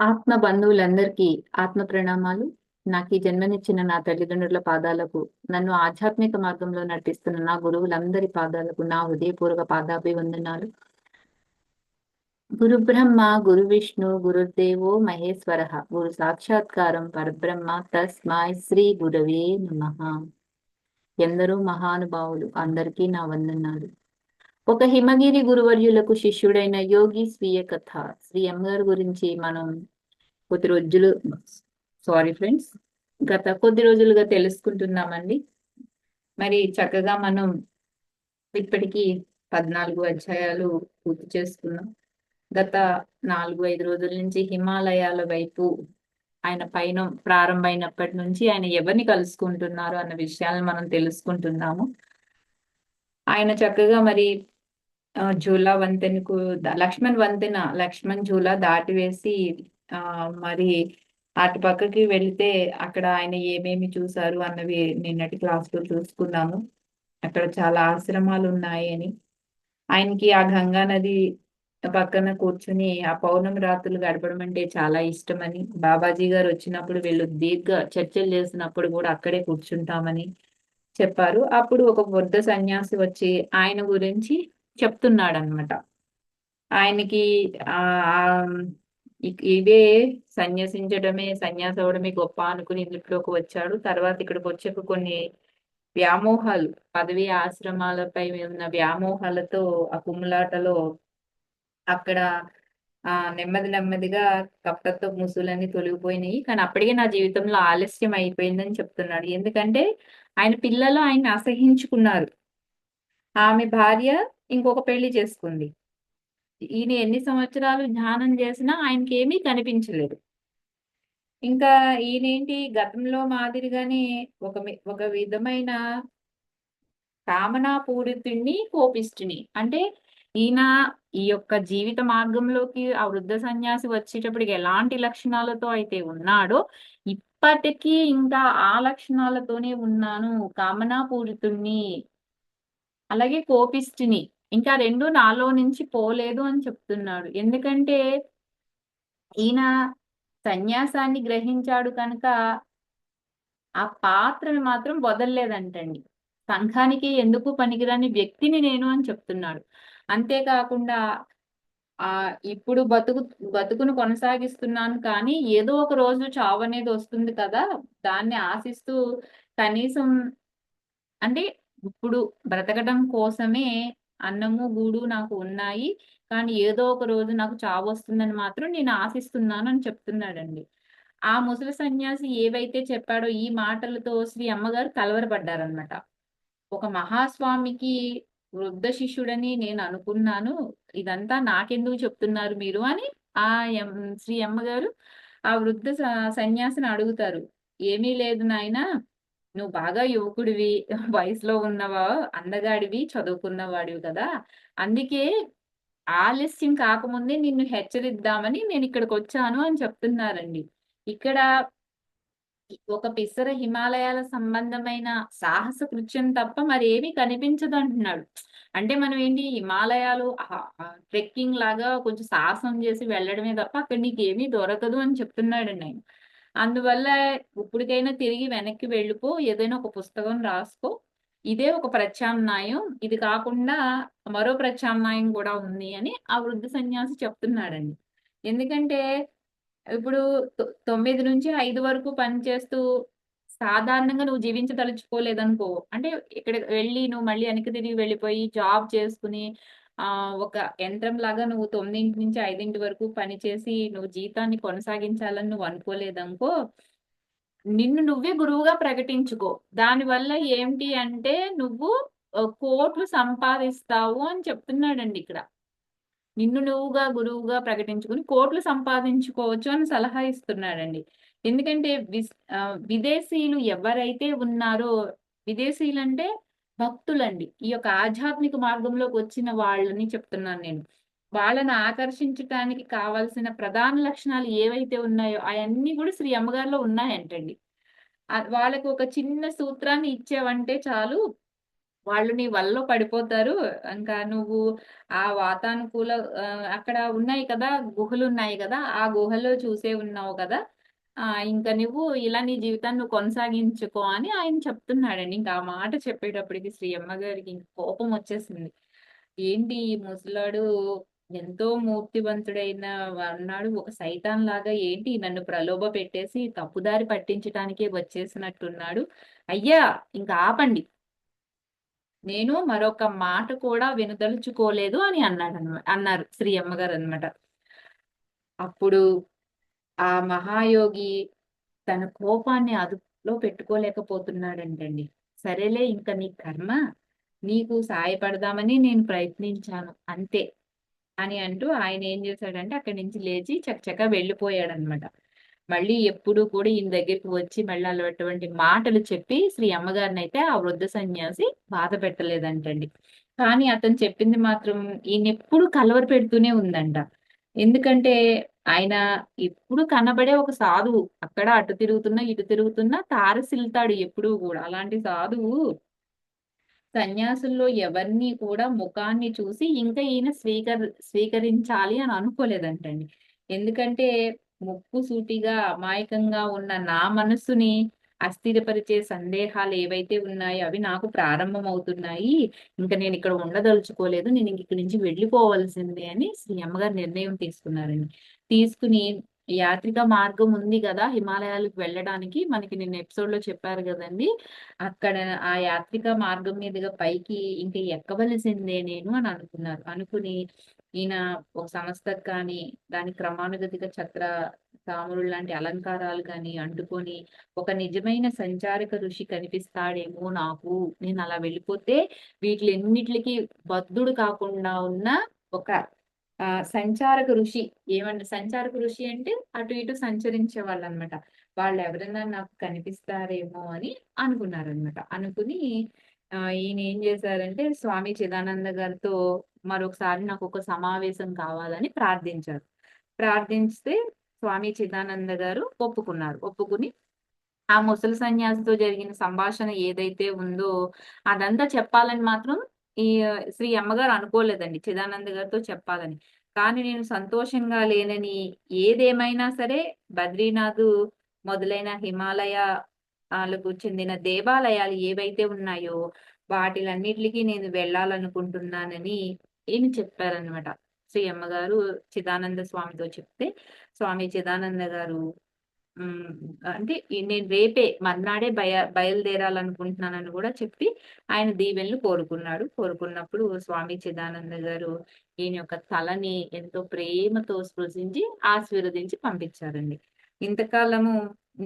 ఆత్మ బంధువులందరికీ ఆత్మ ప్రణామాలు. నాకు ఈ జన్మనిచ్చిన నా తల్లిదండ్రుల పాదాలకు నన్ను ఆధ్యాత్మిక మార్గంలో నటిస్తున్న నా గురువులందరి పాదాలకు నా హృదయపూర్వక పాదాభివందనాలు. గురు బ్రహ్మ గురు విష్ణు గురుదేవో మహేశ్వర. గురు సాక్షాత్కారం పరబ్రహ్మ తస్మాయ్ శ్రీ గురవే నమ. ఎందరో మహానుభావులు అందరికీ నా వందనాలు. ఒక హిమగిరి గురువర్యులకు శిష్యుడైన యోగి స్వీయ కథ శ్రీ అమ్మగారి గురించి మనం కొద్ది రోజులు సారీ ఫ్రెండ్స్ గత కొద్ది రోజులుగా తెలుసుకుంటున్నామండి. మరి చక్కగా మనం ఇప్పటికీ పద్నాలుగు అధ్యాయాలు పూర్తి చేసుకున్నాం. గత నాలుగు ఐదు రోజుల నుంచి హిమాలయాల వైపు ఆయన పైన ప్రారంభమైనప్పటి నుంచి ఆయన ఎవరిని కలుసుకుంటున్నారు అన్న విషయాలను మనం తెలుసుకుంటున్నాము. ఆయన చక్కగా మరి జూలా వంతెనకు లక్ష్మణ్ వంతెన లక్ష్మణ్ జూలా దాటివేసి ఆ మరి అటు పక్కకి వెళితే అక్కడ ఆయన ఏమేమి చూసారు అన్నవి నిన్నటి క్లాస్లో చూసుకున్నాము. అక్కడ చాలా ఆశ్రమాలు ఉన్నాయి అని. ఆయనకి ఆ గంగా నది పక్కన కూర్చుని ఆ పౌర్ణమి రాత్రులు గడపడం అంటే చాలా ఇష్టమని. బాబాజీ గారు వచ్చినప్పుడు వీళ్ళు దీర్ఘ చర్చలు చేసినప్పుడు కూడా అక్కడే కూర్చుంటామని చెప్పారు. అప్పుడు ఒక వృద్ధ సన్యాసి వచ్చి ఆయన గురించి చెప్తున్నాడనమాట ఆయనకి ఆ ఇదే సన్యసించడమే సన్యాస అవడమే గొప్ప అనుకుని ఇందులోకి వచ్చాడు. తర్వాత ఇక్కడికి వచ్చాక కొన్ని వ్యామోహాలు పదవి ఆశ్రమాలపై ఉన్న వ్యామోహాలతో ఆ కుమ్ములాటలో అక్కడ ఆ నెమ్మది నెమ్మదిగా కప్పతో ముసులన్నీ తొలగిపోయినాయి. కానీ అప్పటికే నా జీవితంలో ఆలస్యం అయిపోయిందని చెప్తున్నాడు. ఎందుకంటే ఆయన పిల్లలు ఆయన అసహించుకున్నారు. ఆమె భార్య ఇంకొక పెళ్ళి చేసుకుంది. ఈయన ఎన్ని సంవత్సరాలు ధ్యానం చేసినా ఆయనకి ఏమీ కనిపించలేదు. ఇంకా ఈయనేంటి? గతంలో మాదిరిగానే ఒక ఒక విధమైన కామనా పూరితుణ్ణి కోపిష్టిని అంటే ఈయన ఈ యొక్క జీవిత మార్గంలోకి ఆ వృద్ధ సన్యాసి వచ్చేటప్పటికి ఎలాంటి లక్షణాలతో అయితే ఉన్నాడో ఇప్పటికీ ఇంకా ఆ లక్షణాలతోనే ఉన్నాను. కామనా పూరితుణ్ణి అలాగే కోపిష్టిని. ఇంకా రెండు నాలో నుంచి పోలేదు అని చెప్తున్నాడు. ఎందుకంటే ఈయన సన్యాసాన్ని గ్రహించాడు కనుక ఆ పాత్రను మాత్రం వదలలేదంటండి. సంఘానికి ఎందుకు పనికిరాని వ్యక్తిని నేను అని చెప్తున్నాడు. అంతేకాకుండా ఆ ఇప్పుడు బతుకు బతుకును కొనసాగిస్తున్నాను కానీ ఏదో ఒక రోజు చావు అనేది వస్తుంది కదా. దాన్ని ఆశిస్తూ కనీసం అంటే ఇప్పుడు బ్రతకడం కోసమే అన్నము గూడు నాకు ఉన్నాయి. కానీ ఏదో ఒక రోజు నాకు చావు వస్తుందని మాత్రం నేను ఆశిస్తున్నాను అని చెప్తున్నాడండి. ఆ ముసలి సన్యాసి ఏవైతే చెప్పాడో ఈ మాటలతో శ్రీ అమ్మగారు కలవరపడ్డారనమాట ఒక మహాస్వామికి వృద్ధ శిష్యుడని నేను అనుకున్నాను. ఇదంతా నాకెందుకు చెప్తున్నారు మీరు అని ఆ శ్రీ అమ్మగారు ఆ వృద్ధ స- సన్యాసిని అడుగుతారు. ఏమీ లేదు నాయనా నువ్వు బాగా యువకుడివి వయసులో ఉన్నవా అందగాడివి చదువుకున్నవాడివి కదా. అందుకే ఆలస్యం కాకముందే నిన్ను హెచ్చరిద్దామని నేను ఇక్కడికి వచ్చాను అని చెప్తున్నారండి. ఇక్కడ ఒక పిసర హిమాలయాల సంబంధమైన సాహస కృత్యం తప్ప మరేమీ కనిపించదు అంటున్నాడు అంటే మనం ఏంటి హిమాలయాలు ట్రెక్కింగ్ లాగా కొంచెం సాహసం చేసి వెళ్ళడమే తప్ప అక్కడ నీకేమీ దొరకదు అని చెప్తున్నాడండి ఆయన. అందువల్ల ఇప్పటికైనా తిరిగి వెనక్కి వెళ్ళిపో ఏదైనా ఒక పుస్తకం రాసుకో. ఇదే ఒక ప్రత్యామ్నాయం. ఇది కాకుండా మరో ప్రత్యామ్నాయం కూడా ఉంది అని ఆ వృద్ధ సన్యాసి చెప్తున్నాడండి. ఎందుకంటే ఇప్పుడు తొ- తొమ్మిది నుంచి ఐదు వరకు పనిచేస్తూ సాధారణంగా నువ్వు జీవించదలుచుకోలేదనుకో అంటే ఇక్కడ వెళ్ళి నువ్వు మళ్ళీ వెనక్కి తిరిగి వెళ్ళిపోయి జాబ్ చేసుకుని ఒక యంత్రం లాగా నువ్వు తొమ్మిదింటి నుంచి ఐదింటి వరకు పనిచేసి నువ్వు జీతాన్ని కొనసాగించాలని నువ్వు అనుకోలేదనుకో నిన్ను నువ్వే గురువుగా ప్రకటించుకో. దానివల్ల ఏంటి అంటే నువ్వు కోట్లు సంపాదిస్తావు అని చెప్తున్నాడండి ఇక్కడ. నిన్ను నువ్వుగా గురువుగా ప్రకటించుకుని కోట్లు సంపాదించుకోవచ్చు అని సలహా ఇస్తున్నాడండి. ఎందుకంటే విస్ ఆ, విదేశీయులు ఎవరైతే ఉన్నారో విదేశీయులంటే భక్తులండి. ఈ యొక్క ఆధ్యాత్మిక మార్గంలోకి వచ్చిన వాళ్ళని చెప్తున్నాను నేను. వాళ్ళని ఆకర్షించటానికి కావాల్సిన ప్రధాన లక్షణాలు ఏవైతే ఉన్నాయో అవన్నీ కూడా శ్రీ అమ్మగారిలో ఉన్నాయంటండి. వాళ్ళకు ఒక చిన్న సూత్రాన్ని ఇచ్చావంటే చాలు వాళ్ళు నీ వల్ల పడిపోతారు. ఇంకా నువ్వు ఆ వాతానుకూల అక్కడ ఉన్నాయి కదా గుహలు ఉన్నాయి కదా ఆ గుహలో చూసే ఉన్నావు కదా. ఇంకా నువ్వు ఇలా నీ జీవితాన్ని నువ్వు కొనసాగించుకో అని ఆయన చెప్తున్నాడండి. ఇంకా ఆ మాట చెప్పేటప్పటికి శ్రీ అమ్మగారికి ఇంకా కోపం వచ్చేసింది. ఏంటి ఈ ముసలాడు ఎంతో మూర్తివంతుడైన అన్నాడు. ఒక సైతాన్ లాగా ఏంటి నన్ను ప్రలోభ పెట్టేసి తప్పుదారి పట్టించటానికే వచ్చేసినట్టున్నాడు. అయ్యా ఇంకా ఆపండి. నేను మరొక మాట కూడా వినదలుచుకోలేదు అని అన్నాడు అన్నమాట అన్నారు శ్రీ అమ్మగారు అన్నమాట. అప్పుడు ఆ మహాయోగి తన కోపాన్ని అదుపులో పెట్టుకోలేకపోతున్నాడంటండి. సరేలే ఇంకా నీ కర్మ నీకు సాయపడదామని నేను ప్రయత్నించాను అంతే అని అంటూ ఆయన ఏం చేశాడంటే అక్కడి నుంచి లేచి చకచకా వెళ్ళిపోయాడనమాట మళ్ళీ ఎప్పుడు కూడా ఈయన దగ్గరికి వచ్చి మళ్ళీ అటువంటి మాటలు చెప్పి శ్రీ అమ్మగారిని అయితే ఆ వృద్ధ సన్యాసి బాధ పెట్టలేదంటండి. కానీ అతను చెప్పింది మాత్రం ఈయన ఎప్పుడు కలవర పెడుతూనే ఉందంట. ఎందుకంటే ఆయన ఎప్పుడు కనబడే ఒక సాధువు. అక్కడ అటు తిరుగుతున్నా ఇటు తిరుగుతున్నా తారసిల్తాడు ఎప్పుడు కూడా. అలాంటి సాధువు సన్యాసుల్లో ఎవరిని కూడా ముఖాన్ని చూసి ఇంకా ఈయన స్వీకర్ స్వీకరించాలి అని అనుకోలేదంటండి. ఎందుకంటే ముక్కు సూటిగా అమాయకంగా ఉన్న నా మనస్సుని అస్థిరపరిచే సందేహాలు ఏవైతే ఉన్నాయో అవి నాకు ప్రారంభం అవుతున్నాయి ఇంకా నేను ఇక్కడ ఉండదలుచుకోలేదు. నేను ఇంక ఇక్కడి నుంచి వెళ్ళిపోవలసిందే అని శ్రీ అమ్మగారు నిర్ణయం తీసుకున్నారండి. తీసుకుని యాత్రిక మార్గం ఉంది కదా హిమాలయాలకు వెళ్ళడానికి మనకి నిన్న ఎపిసోడ్లో చెప్పారు కదండి. అక్కడ ఆ యాత్రిక మార్గం మీదుగా పైకి ఇంకా ఎక్కవలసిందే నేను అని అనుకున్నారు. అనుకుని ఈయన ఒక సంస్థకు కానీ దాని క్రమానుగతిగా చక్ర తాములు లాంటి అలంకారాలు కానీ అంటుకొని ఒక నిజమైన సంచారక ఋషి కనిపిస్తాడేమో నాకు. నేను అలా వెళ్ళిపోతే వీటిలన్నిటికి బద్ధుడు కాకుండా ఉన్న ఒక సంచారక ఋషి ఏమంటే సంచారక ఋషి అంటే అటు ఇటు సంచరించే వాళ్ళు అనమాట వాళ్ళు ఎవరైనా నాకు కనిపిస్తారేమో అని అనుకున్నారనమాట. అనుకుని ఈయన ఏం చేశారంటే స్వామి చిదానంద గారితో మరొకసారి నాకు ఒక సమావేశం కావాలని ప్రార్థించారు. ప్రార్థిస్తే స్వామి చిదానంద గారు ఒప్పుకున్నారు. ఒప్పుకుని ఆ ముసలి సన్యాసితో జరిగిన సంభాషణ ఏదైతే ఉందో అదంతా చెప్పాలని మాత్రం ఈ శ్రీ అమ్మగారు అనుకోలేదండి. చిదానంద గారితో చెప్పాలని. కానీ నేను సంతోషంగా లేనని ఏదేమైనా సరే బద్రీనాథ్ మొదలైన హిమాలయాలకు చెందిన దేవాలయాలు ఏవైతే ఉన్నాయో వాటిలన్నిటికీ నేను వెళ్ళాలనుకుంటున్నానని ఈయన చెప్పారనమాట శ్రీ అమ్మగారు చిదానంద స్వామితో చెప్తే స్వామి చిదానంద గారు అంటే నేను రేపే మర్నాడే బయ బయలుదేరాలనుకుంటున్నానని కూడా చెప్పి ఆయన దీవెనలు కోరుకున్నాడు. కోరుకున్నప్పుడు స్వామి చిదానంద గారు ఈయన యొక్క తలని ఎంతో ప్రేమతో స్పృశించి ఆశీర్వదించి పంపించారండి. ఇంతకాలము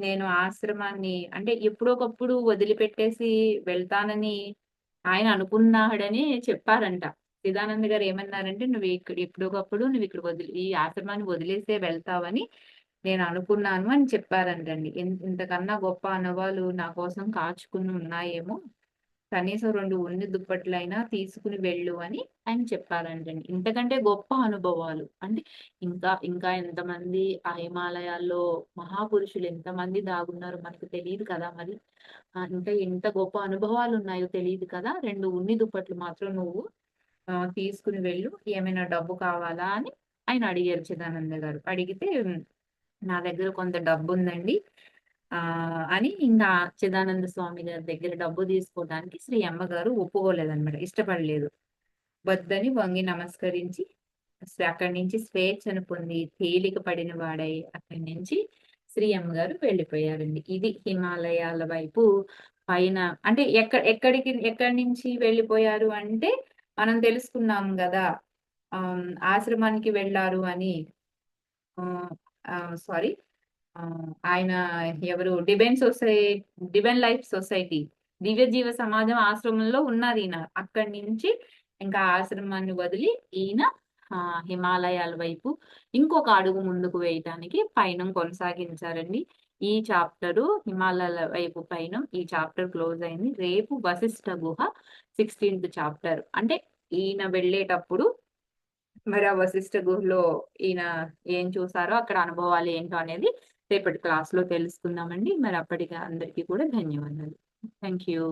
నేను ఆశ్రమాన్ని అంటే ఎప్పుడొకప్పుడు వదిలిపెట్టేసి వెళ్తానని ఆయన అనుకున్నాడని చెప్పారంట. చిదానంద గారు ఏమన్నారంటే నువ్వు ఇక్కడ ఎప్పుడోకప్పుడు నువ్వు ఇక్కడ వదిలి ఈ ఆశ్రమాన్ని వదిలేసే వెళ్తావని నేను అనుకున్నాను అని చెప్పారంటండి. ఇంతకన్నా గొప్ప అనుభవాలు నా కోసం కాచుకుని ఉన్నాయేమో కనీసం రెండు ఉన్ని దుప్పట్లైనా తీసుకుని వెళ్ళు అని ఆయన చెప్పారంటండి. ఇంతకంటే గొప్ప అనుభవాలు అంటే ఇంకా ఇంకా ఎంతమంది ఆ హిమాలయాల్లో మహాపురుషులు ఎంతమంది దాగున్నారో మనకు తెలియదు కదా మరి. ఇంకా ఎంత గొప్ప అనుభవాలు ఉన్నాయో తెలియదు కదా. రెండు ఉన్ని దుప్పట్లు మాత్రం నువ్వు తీసుకుని వెళ్ళు. ఏమైనా డబ్బు కావాలా అని ఆయన అడిగారు చిదానంద గారు. అడిగితే నా దగ్గర కొంత డబ్బు ఉందండి. ఆ అని ఇంకా చిదానంద స్వామి గారి దగ్గర డబ్బు తీసుకోవడానికి శ్రీ అమ్మగారు ఒప్పుకోలేదన్నమాట. ఇష్టపడలేదు. వద్దని వంగి నమస్కరించి అక్కడి నుంచి స్వేచ్ఛను పొంది తేలిక పడిన వాడై అక్కడి నుంచి శ్రీ అమ్మగారు వెళ్ళిపోయారండి. ఇది హిమాలయాల వైపు పైన. అంటే ఎక్క ఎక్కడికి ఎక్కడి నుంచి వెళ్ళిపోయారు అంటే మనం తెలుసుకున్నాం కదా ఆశ్రమానికి వెళ్ళారు అని సారీ ఆయన ఎవరు? Divine society divine life society దివ్య జీవ సమాజం ఆశ్రమంలో ఉన్నారు ఈయన. అక్కడి నుంచి ఇంకా ఆశ్రమాన్ని వదిలి ఈయన ఆ, హిమాలయాల వైపు ఇంకొక అడుగు ముందుకు వేయటానికి పయనం కొనసాగించారండి. ఈ చాప్టరు హిమాలయాల వైపు పైన ఈ చాప్టర్ క్లోజ్ అయింది. రేపు వశిష్ఠ గుహ సిక్స్టీన్త్ చాప్టర్. అంటే ఈయన వెళ్ళేటప్పుడు మరి ఆ వశిష్ఠ గుహలో ఈయన ఏం చూసారో అక్కడ అనుభవాలు ఏంటో అనేది రేపటి క్లాస్లో తెలుసుకుందామండి. మరి అప్పటికి అందరికీ కూడా ధన్యవాదాలు. Thank you